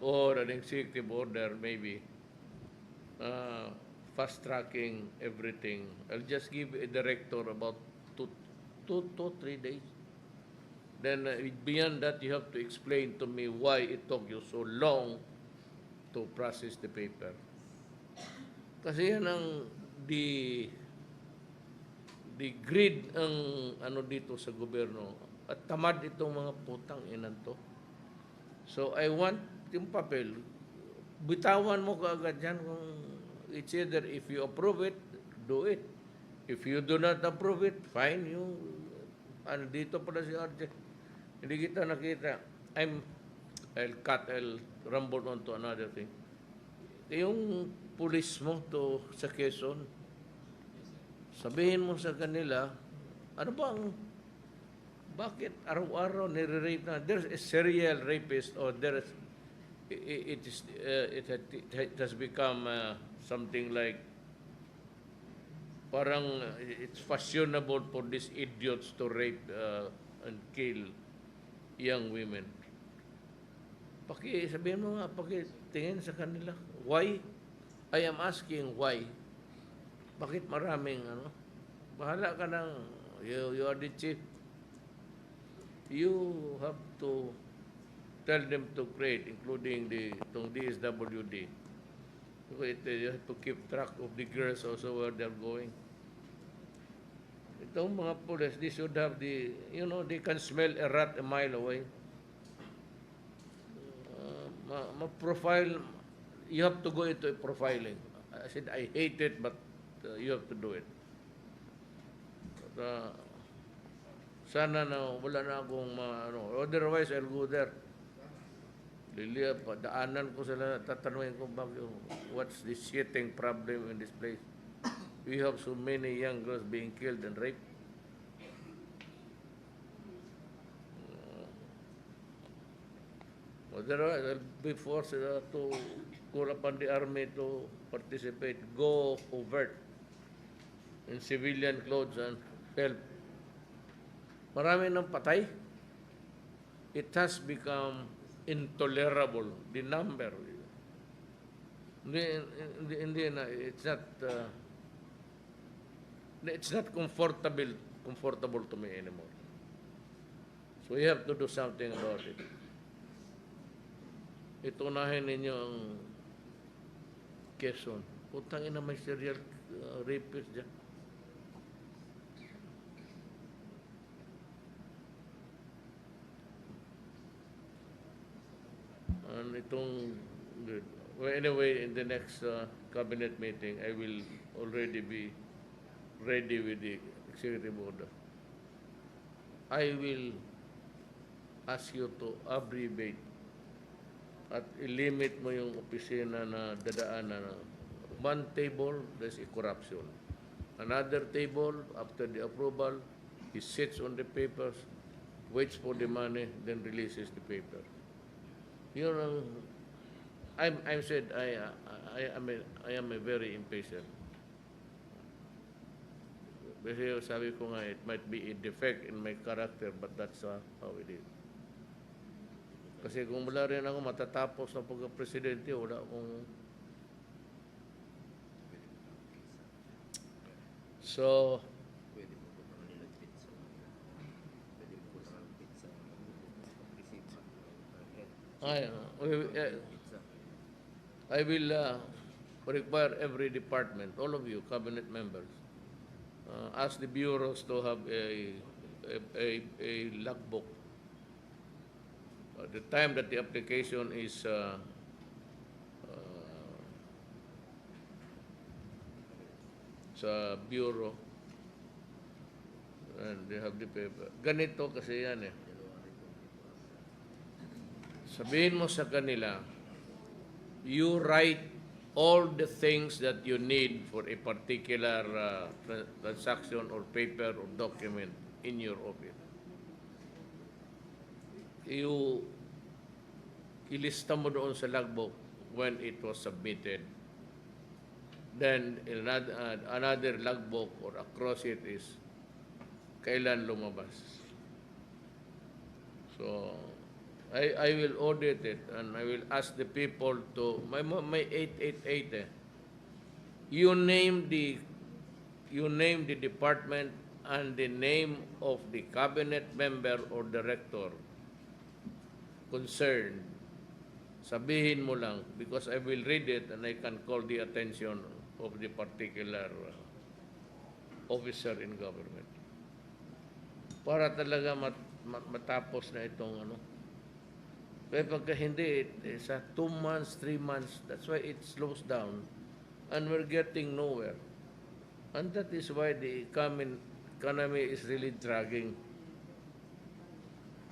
or an executive order maybe uh, fast tracking everything. I'll just give a director about two, two, two, three days. Then uh, beyond that, you have to explain to me why it took you so long to process the paper. Kasi yan ang di di greed ang ano dito sa gobyerno at tamad itong mga putang inan to. So I want yung papel, bitawan mo kaagad yan kung it's either if you approve it, do it. If you do not approve it, fine, you, ano, dito pala si RJ. Hindi kita nakita. I'm, I'll cut, I'll rumble on to another thing. Yung pulis mo to sa Quezon, sabihin mo sa kanila, ano bang, bakit araw-araw nire-rape na? There's a serial rapist or there's, it, is, uh, it, had, it has become uh, something like, parang uh, it's fashionable for these idiots to rape uh, and kill young women. Paki, sabihin mo nga, paki tingin sa kanila. Why? I am asking why. Bakit maraming ano? Bahala ka ng, you, you are the chief. You have to tell them to create, including the itong DSWD. So it, you have to keep track of the girls also where they're going. Itong mga police, they should have the, you know, they can smell a rat a mile away. Uh, ma- ma-profile, you have to go into profiling. I said, I hate it, but uh, you have to do it. But, uh, sana na wala na akong ma, ano, otherwise I'll go there. Lilia, pa, daanan ko sila, tatanungin ko bakit, what's the shitting problem in this place? We have so many young girls being killed and raped. Otherwise, I'll be forced uh, to call upon the army to participate, go overt in civilian clothes and help. Marami ng patay. It has become intolerable, the number. Hindi, hindi, hindi na, it's not, uh, it's not comfortable, comfortable to me anymore. So we have to do something about it. Itunahin ninyo ang Quezon. Putang ina may serial uh, rapist dyan. And itong, well, anyway, in the next uh, cabinet meeting, I will already be ready with the executive order. I will ask you to abbreviate at ilimit mo yung opisina na dadaanan na one table, there's a corruption. Another table, after the approval, he sits on the papers, waits for the money, then releases the paper. Yun ang, I'm, I'm said, I, I, I, am a, I am a very impatient. Kasi sabi ko nga, it might be a defect in my character, but that's uh, how it is. Kasi kung wala rin ako matatapos na pagka-presidente, wala akong... So, Pwede mo po naman nilagpit sa Pwede mo po naman nilagpit sa Opisina. I, uh, uh. I will uh, require every department, all of you, cabinet members, uh, ask the bureaus to have a, a, a, a logbook. At the time that the application is uh, uh, sa bureau, and they have the paper. Ganito kasi yan eh. Sabihin mo sa kanila, you write all the things that you need for a particular uh, tra- transaction or paper or document in your office. You ilista mo doon sa logbook when it was submitted. Then another, another logbook or across it is kailan lumabas. So, I, I will audit it and I will ask the people to, my, my 888 eh. You name the, you name the department and the name of the cabinet member or director concerned. Sabihin mo lang because I will read it and I can call the attention of the particular uh, officer in government. Para talaga mat, mat- matapos na itong ano. Kaya pagka hindi, eh, sa two months, three months, that's why it slows down and we're getting nowhere. And that is why the economy, is really dragging,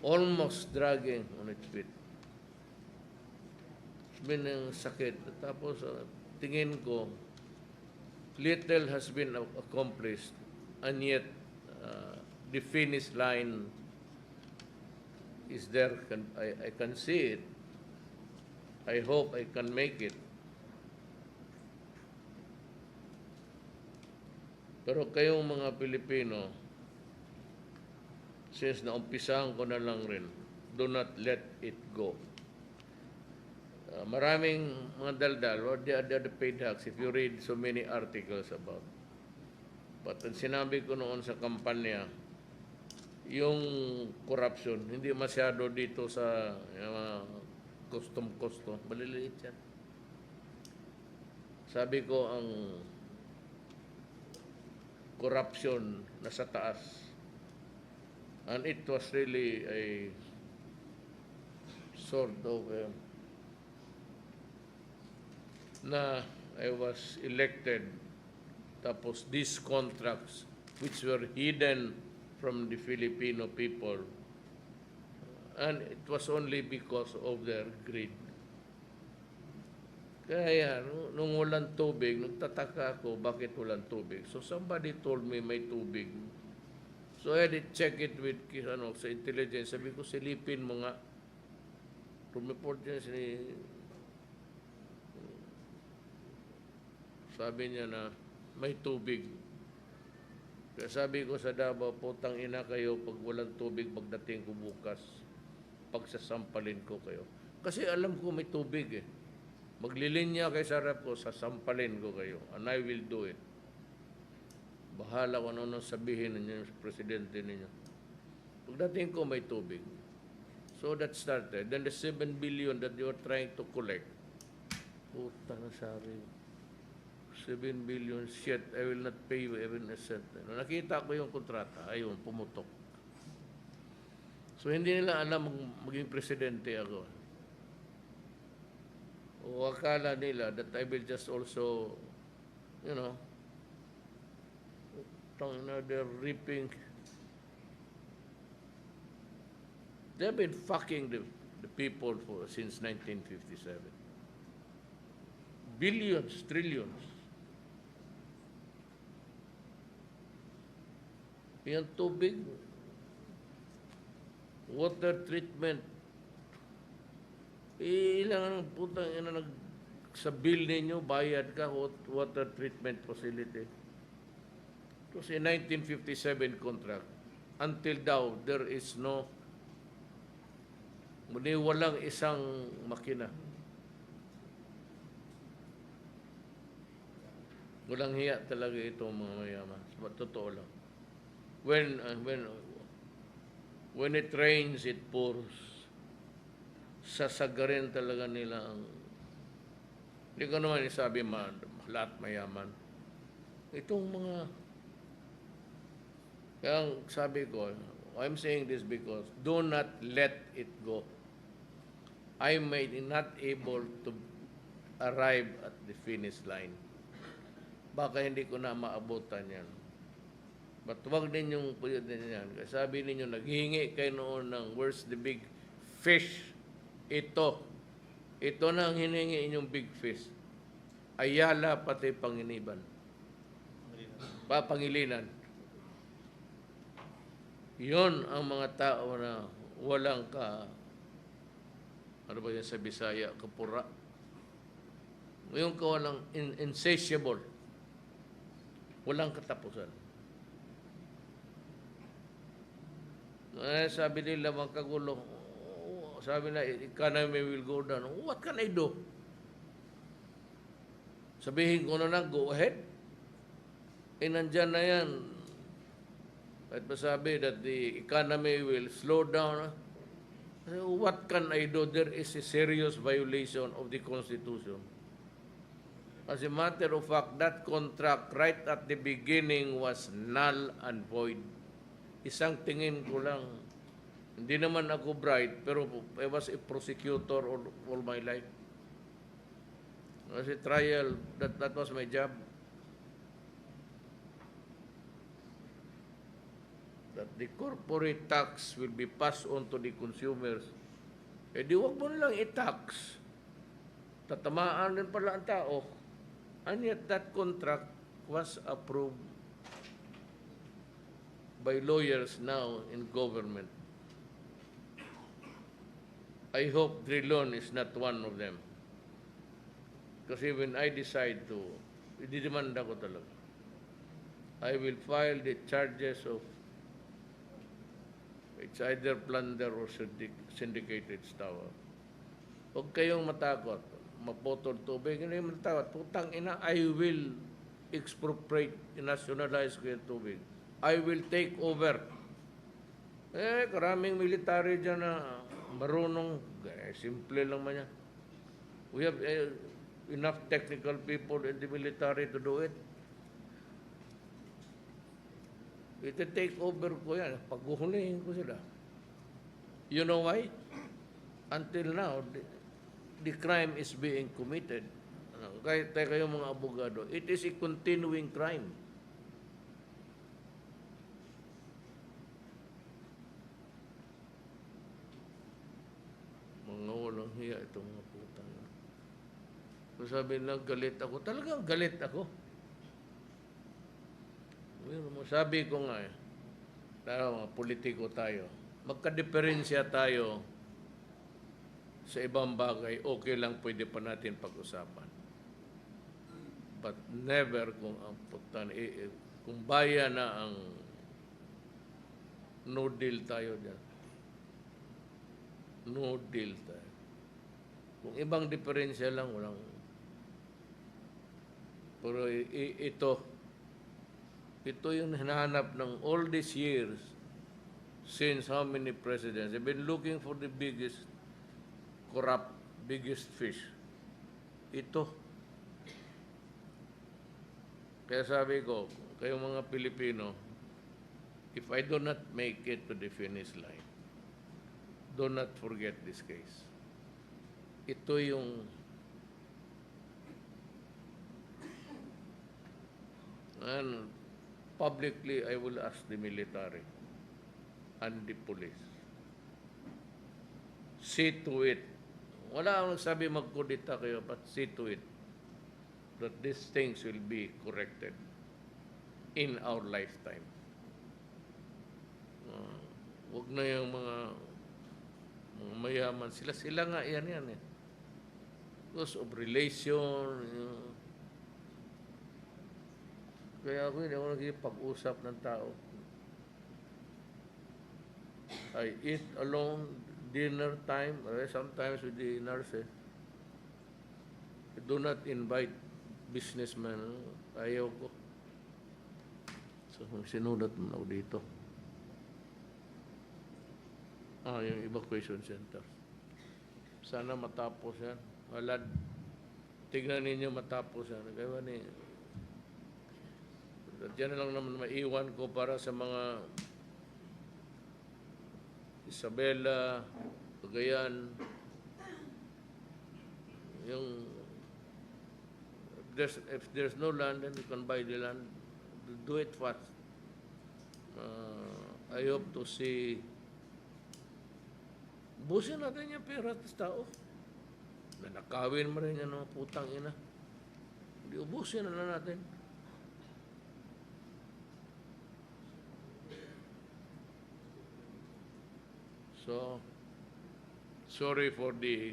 almost dragging on its feet. It's been ang sakit. Tapos, uh, tingin ko, little has been accomplished and yet uh, the finish line is there. Can, I, I can see it. I hope I can make it. Pero kayong mga Pilipino, since naumpisahan ko na lang rin, do not let it go. Uh, maraming mga daldal, or they are the paid hacks if you read so many articles about. But ang sinabi ko noon sa kampanya, yung corruption, hindi masyado dito sa yung mga custom-custom. Maliliit yan. Sabi ko ang corruption nasa taas. And it was really a sort of uh, na I was elected tapos these contracts which were hidden from the Filipino people and it was only because of their greed. Kaya nung, walang tubig, nagtataka ako bakit walang tubig. So somebody told me may tubig. So I had to check it with ano, sa intelligence. Sabi ko, silipin mo nga. Rumeport niya si... Sabi niya na may tubig. Kaya sabi ko sa Davao, putang ina kayo pag walang tubig pagdating ko bukas. Pagsasampalin ko kayo. Kasi alam ko may tubig eh. Maglilinya kay sa ko, sasampalin ko kayo. And I will do it. Bahala kung ano sabihin ninyo presidente ninyo. Pagdating ko may tubig. So that started. Then the 7 billion that you are trying to collect. Puta na sabi. 7 billion, shit, I will not pay you even a cent. Nung nakita ko yung kontrata, ayun, pumutok. So hindi nila alam mag- maging presidente ako. O akala nila that I will just also, you know, they're reaping. They've been fucking the, the people for since 1957. Billions, trillions. Yung tubig, water treatment, eh, ilang ang putang ina nag sa bill ninyo, bayad ka wat- water treatment facility. A 1957 contract. Until daw, there is no muli walang isang makina. Walang hiya talaga itong mga mayaman. Totoo lang. When, uh, when, when it rains, it pours. Sasagarin talaga nila ang hindi ko naman isabi ma, lahat mayaman. Itong mga kaya sabi ko, I'm saying this because do not let it go. I may not able to arrive at the finish line. Baka hindi ko na maabutan yan. But huwag ninyong pwede yan. Sabi ninyo, naghihingi kayo noon ng where's the big fish? Ito. Ito na ang hiningi inyong big fish. Ayala pati panginiban. Papangilinan. Yon ang mga tao na walang ka ano ba yan sa Bisaya, kapura. Yung ka walang in- insatiable. Walang katapusan. Eh, sabi nila mga kagulo, "Oh, sabi na economy will go down. What can I do? Sabihin ko na lang, go ahead. Eh, nandyan na yan. At masabi that the economy will slow down. So, What can I do? There is a serious violation of the Constitution. As a matter of fact, that contract right at the beginning was null and void. Isang tingin ko lang, hindi naman ako bright, pero I was a prosecutor all, all my life. As a trial, that, that was my job. That the corporate tax will be passed on to the consumers. Eh di wag mo lang i-tax. Tatamaan din pala ang tao. And yet that contract was approved by lawyers now in government. I hope Drilon is not one of them. Kasi when I decide to, ididemanda ko talaga. I will file the charges of it's either plunder or syndic- syndicated tower. Huwag kayong matakot. Mapotol tubig. Hindi matakot. Putang ina, I will expropriate, nationalize ko yung tubig. I will take over. Eh, karaming military dyan na marunong. Eh, simple lang man yan. We have eh, enough technical people in the military to do it. Ito take over ko yan. Paghuhulihin ko sila. You know why? Until now, the, the crime is being committed. Kahit tayo kayong mga abogado, it is a continuing crime. Mga walang hiya itong mga putang. Kung sabi nila, galit ako. Talagang galit ako. Sabi ko nga eh, tayo mga politiko tayo, magka-diferensya tayo sa ibang bagay, okay lang pwede pa natin pag-usapan. But never kung ang putan, eh, eh, kung bayan na ang no deal tayo dyan. No deal tayo. Kung ibang diferensya lang, walang... Pero ito, ito yung hinahanap ng all these years since how many presidents. They've been looking for the biggest corrupt, biggest fish. Ito. Kaya sabi ko, kayong mga Pilipino, if I do not make it to the finish line, do not forget this case. Ito yung and publicly I will ask the military and the police. See to it. Wala akong nagsabi magkudita kayo, but see to it that these things will be corrected in our lifetime. Uh, wag na yung mga, mga mayaman. Sila, sila nga yan yan eh. Because of relation, yung, kaya ako hindi ako nagkipag-usap ng tao. I eat alone, dinner time, sometimes with the nurses. I do not invite businessmen. Ayaw ko. So, sinulat mo ako dito. Ah, yung evacuation center. Sana matapos yan. Wala, tignan ninyo matapos yan. Kaya ni, at yan lang naman maiwan ko para sa mga Isabela, Cagayan, yung if there's, if there's no land, then you can buy the land. Do it fast. Uh, I hope to see busin natin yung pera at tao. Nanakawin mo rin yan ng putang ina. Hindi ubusin na lang natin. So, sorry for the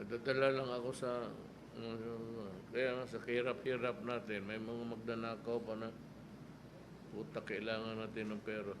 Nadadala lang ako sa uh, kaya nga sa hirap-hirap natin, may mga magdanakaw pa na puta kailangan natin ng pera.